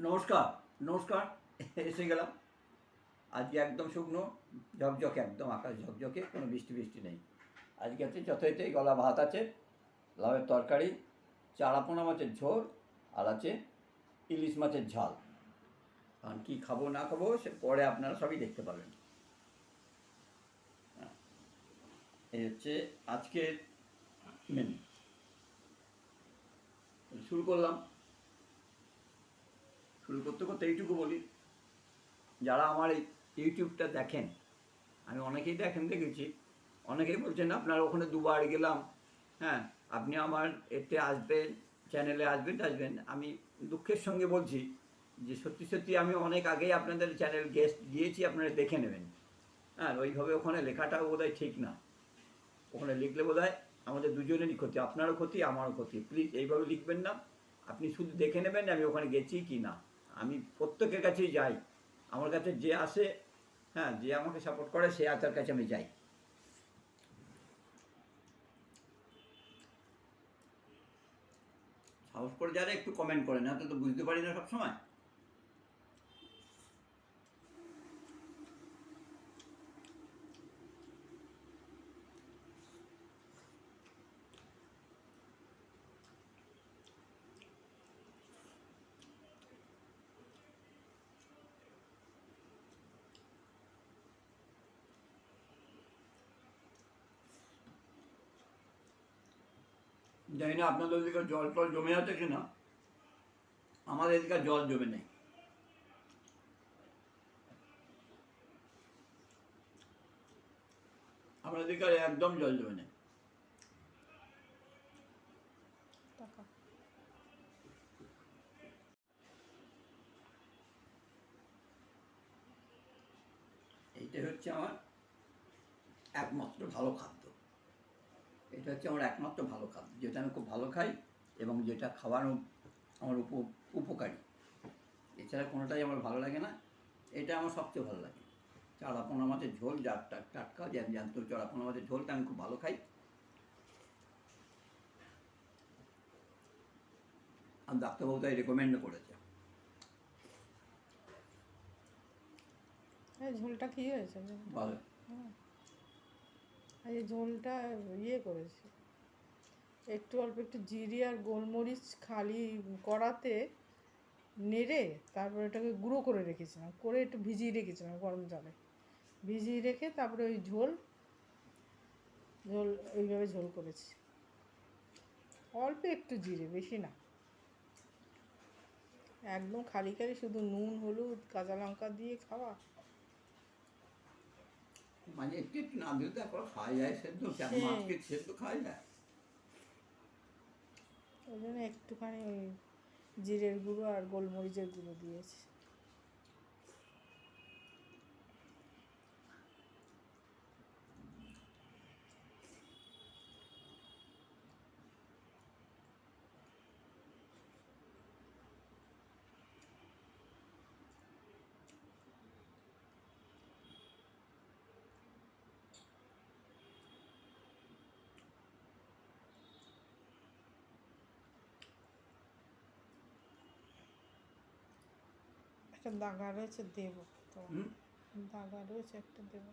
নমস্কার নমস্কার, এসে গেলাম। আজকে একদম শুকনো, ঝকঝকে, একদম আকাশ ঝকঝকে, কোনো বৃষ্টি বৃষ্টি নেই। আজকে আছে যথাযথ গলা ভাত আছে, লাউয়ের তরকারি, চারাপোনা মাছের ঝোল, আর আছে ইলিশ মাছের ঝাল। কারণ কী খাব, না খাব, সে পরে আপনারা সবই দেখতে পাবেন। হ্যাঁ। এই হচ্ছে আজকের মেনু শুরু করলাম। শুরু করতে করতে এইটুকু বলি, যারা আমার এই ইউটিউবটা দেখেন, আমি অনেকেই দেখেন, দেখেছি, অনেকেই বলছেন, আপনার ওখানে দুবার গেলাম হ্যাঁ আপনি আমার এতে আসবেন চ্যানেলে আসবেন আসবেন। আমি দুঃখের সঙ্গে বলছি যে, সত্যি সত্যি আমি অনেক আগেই আপনাদের চ্যানেল গেস্ট দিয়েছি, আপনারা দেখে নেবেন। হ্যাঁ ওইভাবে ওখানে লেখাটাও বোধহয় ঠিক না। ওখানে লিখলে বোধহয় আমাদের দুজনেরই ক্ষতি, আপনারও ক্ষতি, আমারও ক্ষতি। প্লিজ এইভাবে লিখবেন না। আপনি শুধু দেখে নেবেন আমি ওখানে গেছি কি না। আমি প্রত্যেকের কাছেই যাই। আমার কাছে যে আসে হ্যাঁ যে আমাকে সাপোর্ট করে, সে আচার কাছে আমি যাই। সাহস করে যারা একটু কমেন্ট করে, না তো বুঝতে পারি না সবসময়। জানি না আপনাদের ওদিকে জল টল জমে আছে কিনা। আমাদের এদিকে জল জমে নেই। আমাদের এদিকে একদম জল জমে নেই। এইটাই হচ্ছে আমার একমাত্র ভালো খাদ্য এটা হচ্ছে আমার একমাত্র ভালো খাদ্য যেটা আমি খুব ভালো খাই এবং যেটা খাওয়ানো আমার উপ উপকারী। এছাড়া কোনোটাই আমার ভালো লাগে না এটা আমার সবচেয়ে ভালো লাগে। চারাপোনা মাছের ঝোল যার টাট- টাটকা জ্যান্ত চারাপোনা মাছের ঝোলটা আমি খুব ভালো খাই। আর ডাক্তারবাবু তাই রেকমেন্ডও করেছে। এই ঝোলটা কি হয়েছে? ভালো। আর এই ঝোলটা ইয়ে করেছি। একটু অল্প একটু জিরি আর গোলমরিচ খালি কড়াতে নেড়ে তারপরে এটাকে গুঁড়ো করে রেখেছিলাম, করে একটু ভিজিয়ে রেখেছিলাম গরম জলে। ভিজিয়ে রেখে তারপরে ওই ঝোল ঝোল ওইভাবে ঝোল করেছি। অল্প একটু জিরে, বেশি না। একদম খালি খালি শুধু নুন, হলুদ, কাঁচা লঙ্কা দিয়ে খাওয়া। মানে একটু একটু না দিলে তো এখন খাওয়া যায় সেদ্ধ। মাছকে সেদ্ধ খাওয়া যায় ওই জন্য একটুখানি জিরের গুঁড়ো আর গোলমরিচের গুঁড়ো দিয়েছি একটা দাগা রয়েছে দেবো তো হুম দাগা রয়েছে একটা দেবো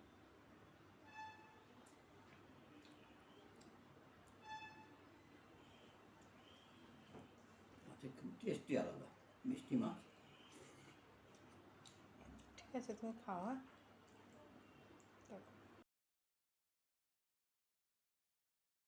মাছের খুব টেস্টি আলাদা মিষ্টি মাছ ঠিক আছে তুমি খাওয়া